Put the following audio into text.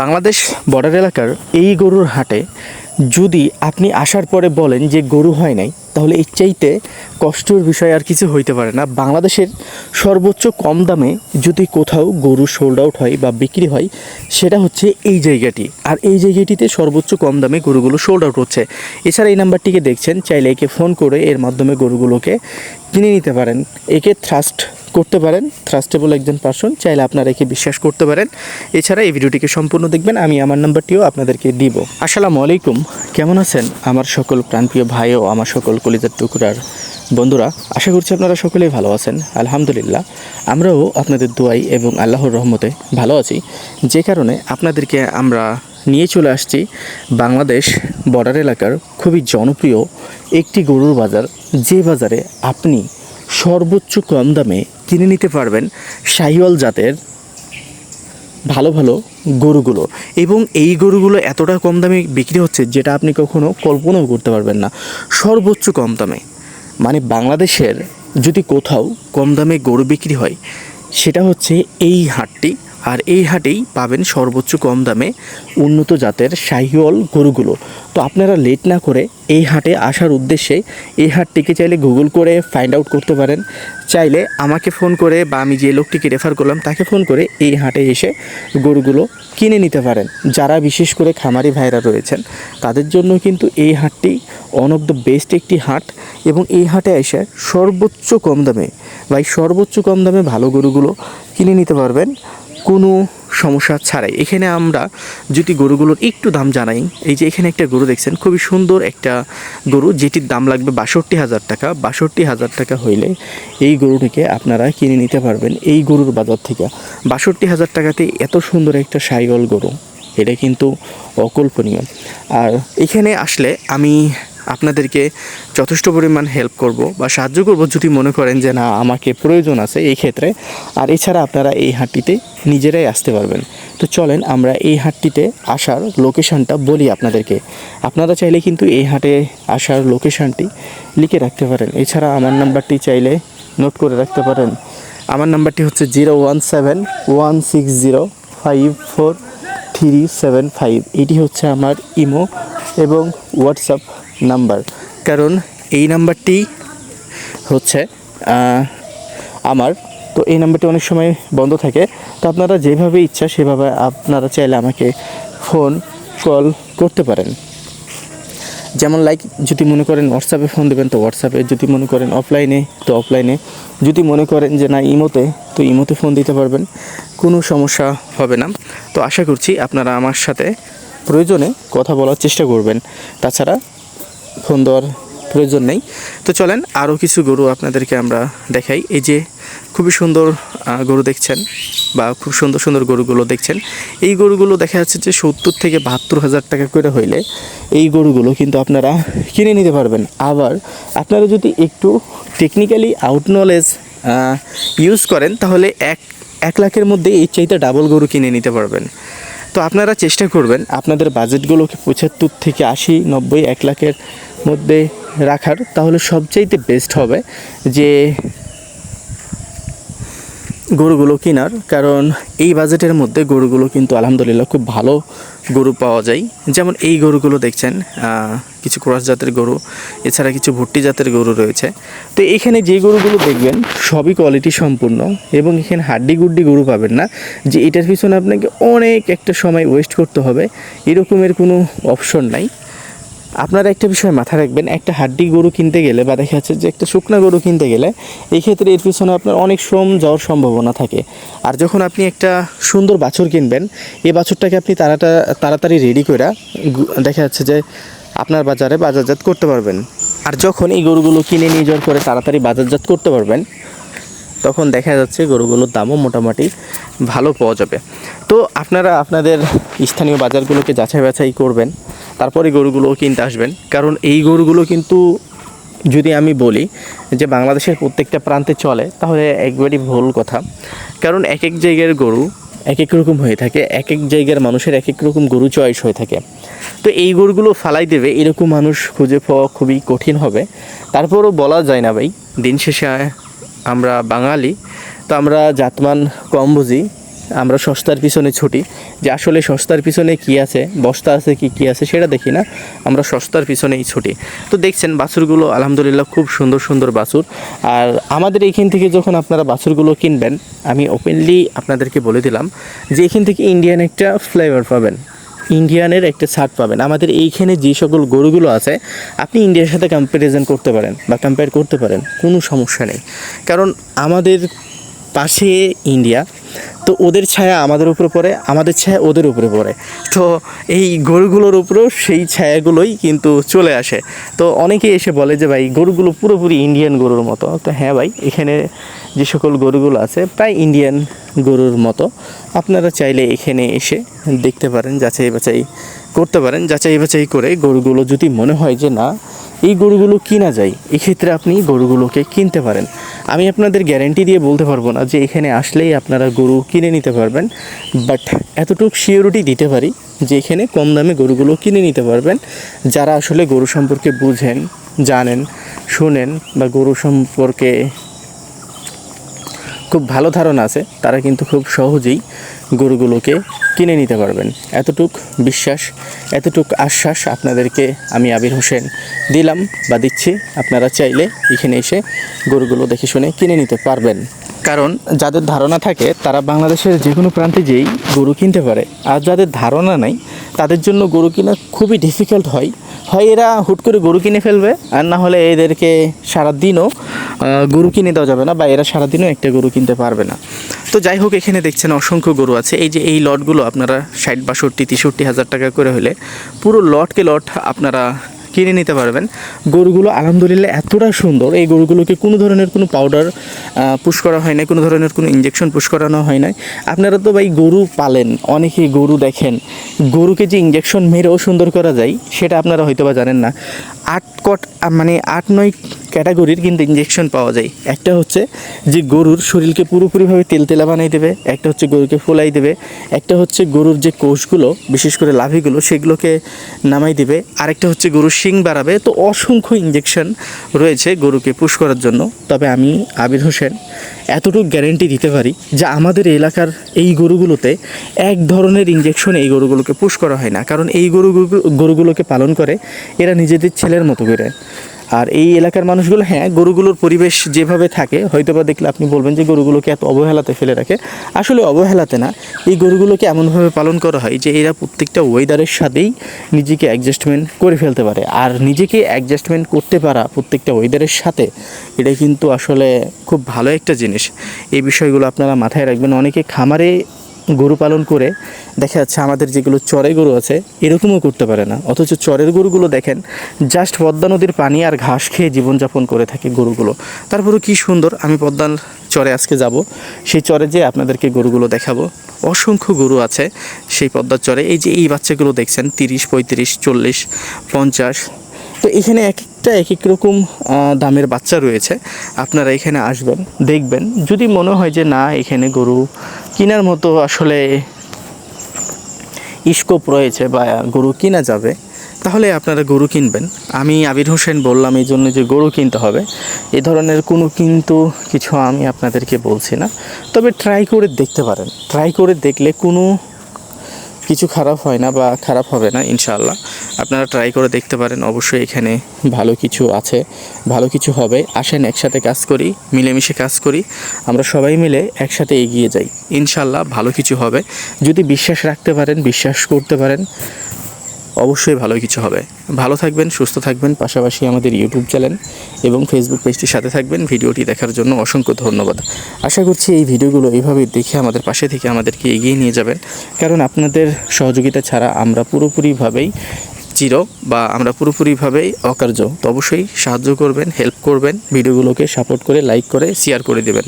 Bangladesh border এলাকার এই গরুর হাটে যদি আপনি আসার পরে বলেন যে গরু হয় নাই, তাহলে এর চাইতে কষ্টের বিষয় আর কিছু হইতে পারে না। বাংলাদেশের সর্বোচ্চ কম দামে যদি কোথাও গরু সোল্ড আউট হয় বা বিক্রি হয়, সেটা হচ্ছে এই জায়গাটি। আর এই জায়গাটিতে সর্বোচ্চ কম দামে গরুগুলো সোল্ড আউট হচ্ছে। এছাড়া এই নাম্বারটিকে দেখছেন, চাইলে একে ফোন করে এর মাধ্যমে গরুগুলোকে কিনে নিতে পারেন। একে থ্রাস্ট করতে পারেন থ্রাস্টেবল একজন পার্সন চাইলে আপনারা একে বিশ্বাস করতে পারেন। এছাড়া এই ভিডিওটিকে সম্পূর্ণ দেখবেন, আমি আমার নাম্বারটিও আপনাদেরকে দিব। আসসালামু আলাইকুম, কেমন আছেন? আমার সকল প্রাণপ্রিয় ভাই ও আমার সকল কলিজার টুকরার বন্ধুরা, আশা করছি আপনারা সকলেই ভালো আছেন, আলহামদুলিল্লাহ। আমরাও আপনাদের দোয়াই এবং আল্লাহর রহমতে ভালো আছি। যে কারণে আপনাদেরকে আমরা নিয়ে চলে আসছি বাংলাদেশ বর্ডার এলাকার খুবই জনপ্রিয় একটি গরুর বাজার, যে বাজারে আপনি সর্বোচ্চ কম দামে কিনে নিতে পারবেন শাহিওয়াল জাতের ভালো ভালো গরুগুলো। এবং এই গরুগুলো এতটা কম দামে বিক্রি হচ্ছে যেটা আপনি কখনও কল্পনাও করতে পারবেন না। সর্বোচ্চ কম দামে। মানে বাংলাদেশের যদি কোথাও কম দামে গরু বিক্রি হয়, সেটা হচ্ছে এই হাটটি। আর এই হাটেই পাবেন সর্বোচ্চ কম দামে উন্নত জাতের শাহিওয়াল গরুগুলো। তো আপনারা লেট না করে এই হাটে আসার উদ্দেশ্যে এই হাটটিকে চাইলে গুগল করে ফাইন্ড আউট করতে পারেন। চাইলে আমাকে ফোন করে বা আমি যে লোকটিকে রেফার করলাম, তাকে ফোন করে এই হাটে এসে গরুগুলো কিনে নিতে পারেন। যারা বিশেষ করে খামারি ভাইরা রয়েছেন, তাদের জন্য কিন্তু এই হাটটি ওয়ান অফ দ্য বেস্ট একটি হাট এবং এই হাটে এসে সর্বোচ্চ কম দামে বা সর্বোচ্চ কম দামে ভালো গরুগুলো কিনে নিতে পারবেন। কোনো সমস্যা ছাড়াই। এখানে আমরা যদি গরুগুলোর একটু দাম জানাই, এই যে এখানে একটা গরু দেখছেন, খুবই সুন্দর একটা গরু, যেটির দাম লাগবে বাষট্টি হাজার টাকা। বাষট্টি হাজার টাকা হইলে এই গরুটিকে আপনারা কিনে নিতে পারবেন এই গরুর বাজার থেকে। বাষট্টি হাজার টাকাতে এত সুন্দর একটা সাইগল গরু, এটা কিন্তু অকল্পনীয়। আর এখানে আসলে আমি আপনাদেরকে যথেষ্ট পরিমাণ হেল্প করব বা সাহায্য করব যদি মনে করেন যে না, আমাকে প্রয়োজন আছে এই ক্ষেত্রে। আর এছাড়া আপনারা এই হাটটিতে নিজেরাই আসতে পারবেন। তো চলেন আমরা এই হাটটিতে আসার লোকেশনটা বলি আপনাদেরকে। আপনারা চাইলে কিন্তু এই হাটে আসার লোকেশনটি লিখে রাখতে পারেন। এছাড়া আমার নাম্বারটি চাইলে নোট করে রাখতে পারেন। আমার নাম্বারটি হচ্ছে zero one seven one six zero five four three seven five এটি হচ্ছে আমার ইমো এবং হোয়াটসঅ্যাপ। নাম্বার। কারণ এই নাম্বারটি হচ্ছে আমার। তো এই নাম্বারটি অনেক সময় বন্ধ থাকে। তো আপনারা যেভাবে ইচ্ছা সেভাবে আপনারা চাইলে আমাকে ফোন কল করতে পারেন। যেমন লাইক, যদি মনে করেন হোয়াটসঅ্যাপে ফোন দেবেন, তো হোয়াটসঅ্যাপে। যদি মনে করেন অফলাইনে, তো অফলাইনে। যদি মনে করেন যে না, ইমোতে, তো ইমোতে ফোন দিতে পারবেন। কোনো সমস্যা হবে না। তো আশা করছি আপনারা আমার সাথে প্রয়োজনে কথা বলার চেষ্টা করবেন। তাছাড়া ফোন দেওয়ার প্রয়োজন নেই। তো চলেন আরও কিছু গরু আপনাদেরকে আমরা দেখাই। এই যে খুবই সুন্দর গরু দেখছেন বা খুব সুন্দর সুন্দর গরুগুলো দেখছেন। এই গরুগুলো দেখা যাচ্ছে যে সত্তর থেকে বাহাত্তর হাজার টাকা করে হইলে এই গরুগুলো কিন্তু আপনারা কিনে নিতে পারবেন। আবার আপনারা যদি একটু টেকনিক্যালি আউট নলেজ ইউজ করেন, তাহলে এক এক লাখের মধ্যে এই চাইতে ডাবল গরু কিনে নিতে পারবেন। তো আপনারা চেষ্টা করবেন আপনাদের বাজেটগুলোকে পঁচাত্তর থেকে আশি, নব্বই, এক লাখের মধ্যে রাখার। তাহলে সবচাইতে বেস্ট হবে যে গরুগুলো কেনার, কারণ এই বাজেটের মধ্যে গরুগুলো কিন্তু আলহামদুলিল্লাহ খুব ভালো গরু পাওয়া যায়। যেমন এই গরুগুলো দেখছেন কিছু ক্রস জাতের গরু, এছাড়া কিছু ভুট্টি জাতের গরু রয়েছে। তো এখানে যে গরুগুলো দেখবেন, সবই কোয়ালিটি সম্পূর্ণ এবং এখানে হাড্ডি গুড্ডি গরু পাবেন না, যে এটার পিছনে আপনাকে অনেক একটা সময় ওয়েস্ট করতে হবে। এরকমের কোনো অপশন নাই। আপনারা একটা বিষয় মাথায় রাখবেন, একটা হাড্ডি গরু কিনতে গেলে বা দেখা যাচ্ছে যে একটা শুকনা গরু কিনতে গেলে এই ক্ষেত্রে এর পিছনে আপনার অনেক শ্রম যাওয়ার সম্ভাবনা থাকে। আর যখন আপনি একটা সুন্দর বাছুর কিনবেন, এই বাছুরটাকে আপনি তাড়াটা, তাড়াতাড়ি রেডি করে দেখা যাচ্ছে যে আপনার বাজারে বাজারজাত করতে পারবেন। আর যখন এই গরুগুলো কিনে নিয়ে যাওয়ার পরে তাড়াতাড়ি বাজারজাত করতে পারবেন, তখন দেখা যাচ্ছে গরুগুলোর দামও মোটামুটি ভালো পাওয়া যাবে। তো আপনারা আপনাদের স্থানীয় বাজারগুলোকে যাচাই বাছাই করবেন। তারপরে গরুগুলো কিনতে আসবেন। কারণ এই গরুগুলো কিন্তু যদি আমি বলি যে বাংলাদেশের প্রত্যেকটা প্রান্তে চলে, তাহলে একবারই ভুল কথা। কারণ এক এক জায়গার গরু এক এক রকম হয়ে থাকে এক এক জায়গার মানুষের এক এক রকম গরু চয়েস হয়ে থাকে। তো এই গরুগুলো ফালাই দেবে, এরকম মানুষ খুঁজে পাওয়া খুবই কঠিন হবে। তারপরও বলা যায় না ভাই, দিন শেষে আমরা বাঙালি, তো আমরা জাতমান কম বুঝি। আমরা সস্তার পিছনে ছুটি। যে আসলে সস্তার পিছনে কি আছে, বস্তা আছে কি কি আছে সেটা দেখি না। আমরা সস্তার পিছনেই ছুটি। তো দেখছেন বাছুরগুলো আলহামদুলিল্লাহ খুব সুন্দর সুন্দর বাছুর। আর আমাদের এইখান থেকে যখন আপনারা বাছুরগুলো কিনবেন, আমি ওপেনলি আপনাদেরকে বলে দিলাম যে এখান থেকে ইন্ডিয়ান একটা ফ্লেভার পাবেন। ইন্ডিয়ানের একটা ছাট পাবেন। আমাদের এইখানে যে সকল গরুগুলো আছে, আপনি ইন্ডিয়ার সাথে কম্প্যারিজন করতে পারেন বা কম্পেয়ার করতে পারেন। কোনো সমস্যা নেই। কারণ আমাদের পাশে ইন্ডিয়া। তো ওদের ছায়া আমাদের উপরে পড়ে, আমাদের ছায়া ওদের উপরে পড়ে। তো এই গরুগুলোর উপরেও সেই ছায়াগুলোই কিন্তু চলে আসে। তো অনেকে এসে বলে যে, ভাই, গরুগুলো পুরোপুরি ইন্ডিয়ান গরুর মতো। তো হ্যাঁ ভাই, এখানে যে সকল গরুগুলো আছে, প্রায় ইন্ডিয়ান গরুর মতো। আপনারা চাইলে এখানে এসে দেখতে পারেন, যাচাই বাছাই করতে পারেন। যাচাই বাছাই করে গরুগুলো যদি মনে হয় যে, না, এই গরুগুলো কিনা যায়, এক্ষেত্রে আপনি গরুগুলোকে কিনতে পারেন। আমি আপনাদের গ্যারেন্টি দিয়ে বলতে পারব না যে এখানে আসলেই আপনারা গরু কিনে নিতে পারবেন বাট এতটুকু শিওরিটি দিতে পারি যে এখানে কম দামে গরুগুলো কিনে নিতে পারবেন। যারা আসলে গরু সম্পর্কে বুঝেন, জানেন, শোনেন বা গরু সম্পর্কে খুব ভালো ধারণা আছে, তারা কিন্তু খুব সহজেই গরুগুলোকে কিনে নিতে পারবেন। এতটুক বিশ্বাস, এতটুক আশ্বাস আপনাদেরকে আমি আবির হোসেন দিলাম বা দিচ্ছি। আপনারা চাইলে এখানে এসে গরুগুলো দেখে শুনে কিনে নিতে পারবেন। কারণ যাদের ধারণা থাকে, তারা বাংলাদেশের যে কোনো প্রান্তে যেই গরু কিনতে পারে। আর যাদের ধারণা নাই, তাদের জন্য গরু কিনা খুবই ডিফিকাল্ট হয়। হয় এরা হুট করে গরু কিনে ফেলবে, আর না হলে এদেরকে সারাদিনও গরু কিনে দেওয়া যাবে না, বা এরা সারাদিনও একটা গরু কিনতে পারবে না। তো যাই হোক, এখানে দেখছেন অসংখ্য গরু আছে। এই যে এই লটগুলো আপনারা ষাট, বাষট্টি, তেষট্টি হাজার টাকা করে হলে পুরো লটকে লট আপনারা কিনে নিতে পারবেন। গরুগুলো আলহামদুলিল্লাহ এতটা সুন্দর। এই গরুগুলোকে কোনো ধরনের কোনো পাউডার পুশ করা হয় না কোনো ধরনের কোনো ইঞ্জেকশন পুশ করানো হয় না আপনারা তো ভাই গরু পালেন, অনেকেই গরু দেখেন। গরুকে যে ইঞ্জেকশন মেরেও সুন্দর করা যায়, সেটা আপনারা হয়তো বা জানেন না। আট কট মানে আট নয় ক্যাটাগরির কিন্তু ইঞ্জেকশন পাওয়া যায়। একটা হচ্ছে যে গরুর শরীরকে পুরোপুরিভাবে তেলতেলা বানাই দেবে, একটা হচ্ছে গরুকে ফোলাই দেবে, একটা হচ্ছে গরুর যে কোষগুলো, বিশেষ করে লাভিগুলো, সেগুলোকে নামাই দেবে, আরেকটা হচ্ছে গরুর শিং বাড়াবে। তো অসংখ্য ইঞ্জেকশন রয়েছে গরুকে পুশ করার জন্য। তবে আমি আবির হোসেন, এতটুকু গ্যারেন্টি দিতে পারি যে আমাদের এলাকার এই গরুগুলোতে এক ধরনের ইঞ্জেকশন এই গরুগুলোকে পুশ করা হয় না। কারণ এই গরু গরুগুলোকে পালন করে এরা নিজেদের ছেলের মতো করে। আর এই এলাকার মানুষগুলো হ্যাঁ গরুগুলোর পরিবেশ যেভাবে থাকে হয়তো বা দেখলে আপনি বলবেন যে গরুগুলোকে এত অবহেলাতে ফেলে রাখে। আসলে অবহেলাতে না, এই গরুগুলোকে এমনভাবে পালন করা হয় যে এরা প্রত্যেকটা ওয়েদারের সাথেই নিজেকে অ্যাডজাস্টমেন্ট করে ফেলতে পারে। আর নিজেকে অ্যাডজাস্টমেন্ট করতে পারা প্রত্যেকটা ওয়েদারের সাথে, এটা কিন্তু আসলে খুব ভালো একটা জিনিস। এই বিষয়গুলো আপনারা মাথায় রাখবেন। অনেকে খামারে গরু পালন করে দেখা যাচ্ছে আমাদের যেগুলো চরে গরু আছে, এরকমও করতে পারে না। অথচ চরের গরুগুলো দেখেন জাস্ট পদ্মা নদীর পানি আর ঘাস খেয়ে জীবনযাপন করে থাকে গরুগুলো। তারপরে কি সুন্দর, আমি পদ্মার চরে আজকে যাব। সেই চরে যে আপনাদেরকে গরুগুলো দেখাবো। অসংখ্য গরু আছে সেই পদ্মার চরে। এই যে এই বাচ্চাগুলো দেখছেন, তিরিশ, পঁয়ত্রিশ, চল্লিশ, পঞ্চাশ। তো এখানে এক একটা এক এক রকম দামের বাচ্চা রয়েছে। আপনারা এখানে আসবেন, দেখবেন। যদি মনে হয় যে না, এখানে গরু কেনার মতো আসলে স্কোপ রয়েছে বা গরু কিনা যাবে, তাহলে আপনারা গরু কিনবেন। আমি আবির হোসেন বললাম এই জন্য যে গরু কিনতে হবে। এ ধরনের কোনো কিন্তু কিছু আমি আপনাদেরকে বলছি না। তবে ট্রাই করে দেখতে পারেন। ট্রাই করে দেখলে কোনো কিছু খারাপ হয় না বা খারাপ হবে না, ইনশাআল্লাহ। আপনারা ট্রাই করে দেখতে পারেন, অবশ্যই এখানে ভালো কিছু আছে, ভালো কিছু হবে। আসেন, একসাথে কাজ করি, মিলেমিশে কাজ করি। আমরা সবাই মিলে একসাথে এগিয়ে যাই। ইনশাআল্লাহ ভালো কিছু হবে। যদি বিশ্বাস রাখতে পারেন, বিশ্বাস করতে পারেন অবশ্যই ভালো কিছু হবে। ভালো থাকবেন, সুস্থ থাকবেন, পাশাপাশি আমাদের ইউটিউব চ্যানেল এবং ফেসবুক পেজটির সাথে থাকবেন। ভিডিওটি দেখার জন্য অসংখ্য ধন্যবাদ। আশা করছি এই ভিডিওগুলো এইভাবে দেখে আমাদের পাশে থেকে আমাদেরকে এগিয়ে নিয়ে যাবেন। কারণ আপনাদের সহযোগিতা ছাড়া আমরা পুরোপুরিভাবেই চির বা আমরা পুরোপুরিভাবেই অকার্য। তো অবশ্যই সাহায্য করবেন হেল্প করবেন, ভিডিওগুলোকে সাপোর্ট করে লাইক করে শেয়ার করে দেবেন।